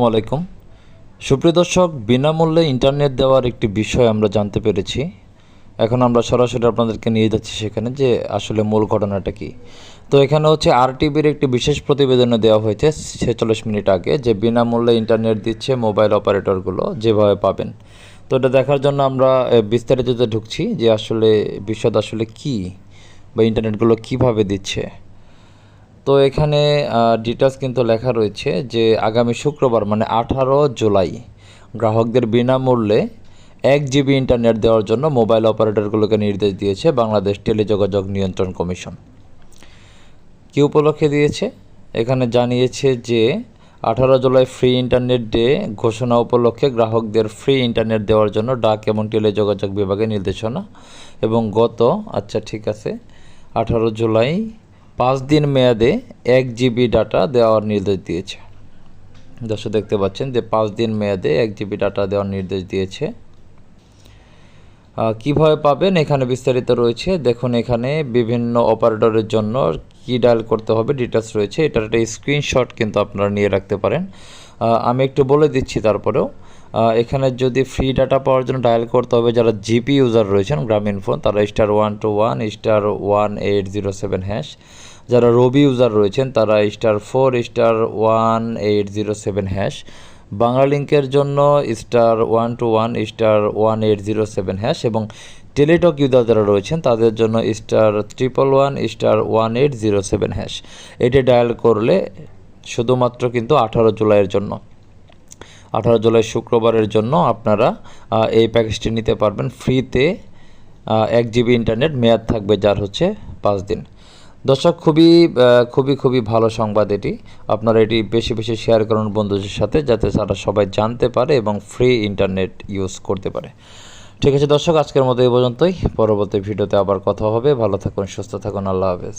আসসালামু আলাইকুম। সুপ্রিয় দর্শক, বিনামূল্যে ইন্টারনেট দেওয়ার একটি বিষয় আমরা জানতে পেরেছি। এখন আমরা সরাসরি আপনাদেরকে নিয়ে যাচ্ছি সেখানে যে আসলে মূল ঘটনাটা কি। তো এখানে হচ্ছে আর টিভির একটি বিশেষ প্রতিবেদনে দেওয়া হয়েছে ছেচল্লিশ মিনিট আগে যে বিনামূল্যে ইন্টারনেট দিচ্ছে মোবাইল অপারেটরগুলো যেভাবে পাবেন। তো এটা দেখার জন্য আমরা বিস্তারিততে ঢুকছি যে আসলে, বিশদ আসলে কি বা ইন্টারনেটগুলো কীভাবে দিচ্ছে। তো এখানে ডিটেলস কিন্তু লেখা রয়েছে যে আগামী শুক্রবার মানে আঠারো জুলাই, গ্রাহকদের বিনামূল্যে এক জিবি ইন্টারনেট দেওয়ার জন্য মোবাইল অপারেটরগুলোকে নির্দেশ দিয়েছে বাংলাদেশ টেলিযোগাযোগ নিয়ন্ত্রণ কমিশন। কী উপলক্ষে দিয়েছে? এখানে জানিয়েছে যে আঠারো জুলাই ফ্রি ইন্টারনেট ডে ঘোষণা উপলক্ষে গ্রাহকদের ফ্রি ইন্টারনেট দেওয়ার জন্য ডাক এবং টেলিযোগাযোগ বিভাগের নির্দেশনা এবং গত আচ্ছা ঠিক আছে, আঠারো জুলাই পাঁচ দিন মেয়াদে এক জিবি ডাটা দেওয়ার নির্দেশ দিয়েছে। দর্শক দেখতে পাচ্ছেন যে পাঁচ দিন মেয়াদে এক জিবি ডাটা দেওয়ার নির্দেশ দিয়েছে। কীভাবে পাবেন? এখানে বিস্তারিত রয়েছে। দেখুন, এখানে বিভিন্ন অপারেটরের জন্য কি ডায়াল করতে হবে ডিটেলস রয়েছে। এটার একটা স্ক্রিনশট কিন্তু আপনারা নিয়ে রাখতে পারেন। আমি একটু বলে দিচ্ছি তারপরেও। এখানে যদি ফ্রি ডাটা পাওয়ার জন্য ডায়াল করতে হবে, যারা জিপি ইউজার রয়েছেন, গ্রামীণ ফোন তারা star one two one star one eight zero seven hash যারা রবি ইউজার রয়েছেন, তারা star four star one eight zero seven hash বাংলালিংকের জন্য star one two one star one eight zero seven hash এবং Teletalk user যারা রয়েছেন, তাদের জন্য star triple one star one eight zero seven hash এটি ডায়াল করলে শুধুমাত্র কিন্তু আঠারো জুলাইয়ের জন্য। আঠারো জুলাই শুক্রবারের জন্য আপনারা এই প্যাকেজটি নিতে পারবেন। ফ্রিতে এক জিবি ইন্টারনেট মেয়াদ থাকবে, যার হচ্ছে পাঁচ দিন। দর্শক, খুবই খুবই খুবই ভালো সংবাদ এটি। আপনারা এটি বেশি বেশি শেয়ার করুন বন্ধুদের সাথে, যাতে তারা সবাই জানতে পারে এবং ফ্রি ইন্টারনেট ইউজ করতে পারে। ঠিক আছে দর্শক, আজকের মতো এই পর্যন্তই। পরবর্তী ভিডিওতে আবার কথা হবে। ভালো থাকুন, সুস্থ থাকুন। আল্লাহ হাফেজ।